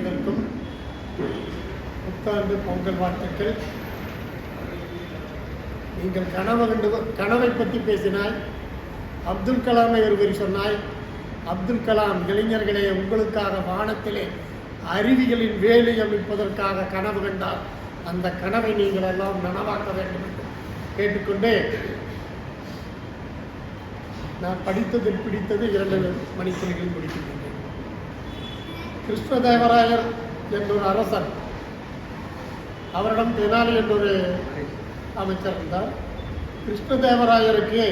அனைவருக்கும் புத்தாண்டு பொங்கல் வாழ்த்துக்கள். நீங்கள் கனவு கண்டு கனவை பற்றி பேசினால் அப்துல் கலாமை ஒருவரி சொன்னால் அப்துல் கலாம் இளைஞர்களே உங்களுக்காக வானத்திலே அருவிகளின் வேலை அமைப்பதற்காக கனவு கண்டார் அந்த கனவை நீங்கள் எல்லாம் நனவாக்க வேண்டும் என்று கேட்டுக்கொண்டே நான் படித்தது பிடித்தது இரண்டு மணித்துறைகள் முடிக்கின்றேன். கிருஷ்ணதேவராயர் என்றொரு அரசன். அவரிடம் தெனாலி என்றொரு அமைச்சர் இருந்தார். கிருஷ்ணதேவராயருக்கு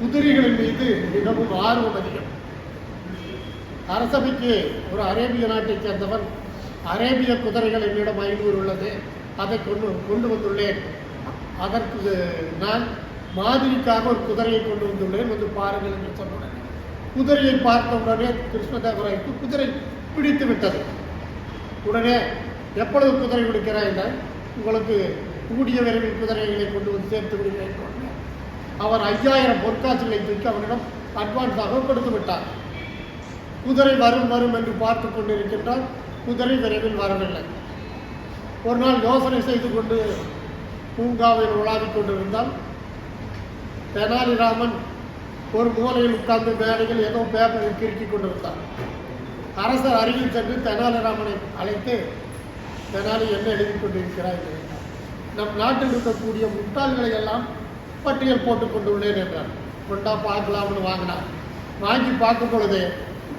குதிரைகளின் மீது மிகவும் ஆர்வம் அதிகம். அரசவைக்கு ஒரு அரேபிய நாட்டைச் சேர்ந்தவன் அரேபிய குதிரைகள் என்னிடம் ஐநூறு உள்ளது. அதை கொண்டு கொண்டு வந்துள்ளேன். அதற்கு நான் மாதிரிக்காக ஒரு குதிரையை கொண்டு வந்துள்ளேன். வந்து பாருங்கள் என்று சொன்னேன் குதிரையை பார்த்த உடனே கிருஷ்ணதேவராயருக்கு குதிரை பிடித்து விட்டது. உடனே எப்பொழுது குதிரை கொடுக்கிறாய் என்றால் உங்களுக்கு கூடிய விரைவில் குதிரைகளை கொண்டு வந்து சேர்த்து விடுகிறேன் அவர் ஐயாயிரம் பொற்காசுகளை தூக்கி அவனிடம் அட்வான்ஸாக கொடுத்து விட்டார். குதிரை வரும் வரும் என்று பார்த்து கொண்டிருக்கின்றால் குதிரை விரைவில் வரவில்லை. ஒரு நாள் யோசனை செய்து கொண்டு பூங்காவில் உலாவிக் கொண்டிருந்தால் தெனாலிராமன் ஒரு மூலையில் உட்கார்ந்து மேடையில் ஏதோ பேப்பரில் கிறுக்கிக் கொண்டிருந்தார் அரசர் அருகில் சென்று தெனாலிராமனை அழைத்து தெனாலி என்ன எழுதி கொண்டிருக்கிறாய்? என்று நம் நாட்டில் இருக்கக்கூடிய முட்டாள்களை எல்லாம் பட்டியல் போட்டுக் கொண்டுள்ளேன் என்றார் கொண்டா பார்க்கலாம்னு வாங்கினார் வாங்கி பார்க்கும் பொழுது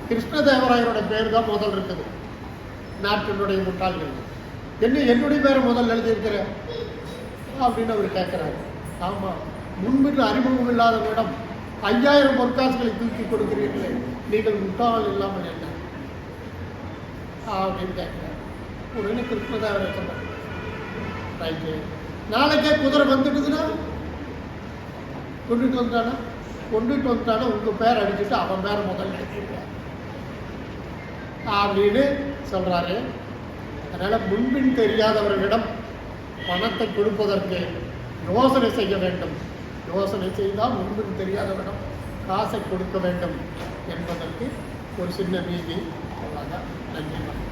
கிருஷ்ணதேவராயரோட பேர் தான் முதல் இருக்குது. நாட்டினுடைய முட்டாள்கள். என்ன என்னுடைய பேரை முதல் எழுதியிருக்கிற? அப்படின்னு அவர் கேட்குறாரு. ஆமாம் முன்பின் அறிமுகம் இல்லாதவரிடம் ஐயாயிரம் பொற்காசுகளை தூக்கி கொடுக்கிறீர்களே நீங்கள் முட்டாள் இல்லாமல் என்ன? அப்படின்னு கேட்குறாரு. உடனே கிருஷ்ணதா சொன்னார். ரைட்டு நாளைக்கே குதிரை வந்துட்டுதுன்னா கொண்டுட்டு வந்தானா? கொண்டுட்டு வந்துட்டானா உங்கள் பேர் அடிச்சுட்டு அவன் பேரை முதல்ல எழுதியிருக்கார் அப்படின்னு சொல்கிறாரு அதனால் முன்பின் தெரியாதவர்களிடம் பணத்தை கொடுப்பதற்கு யோசனை செய்ய வேண்டும். யோசனை செய்தால் ஒன்றும் தெரியாதவரிடம் காசை கொடுக்க வேண்டும் என்பதற்கு ஒரு சின்ன மீதி அவ்வளோதான் நன்றி.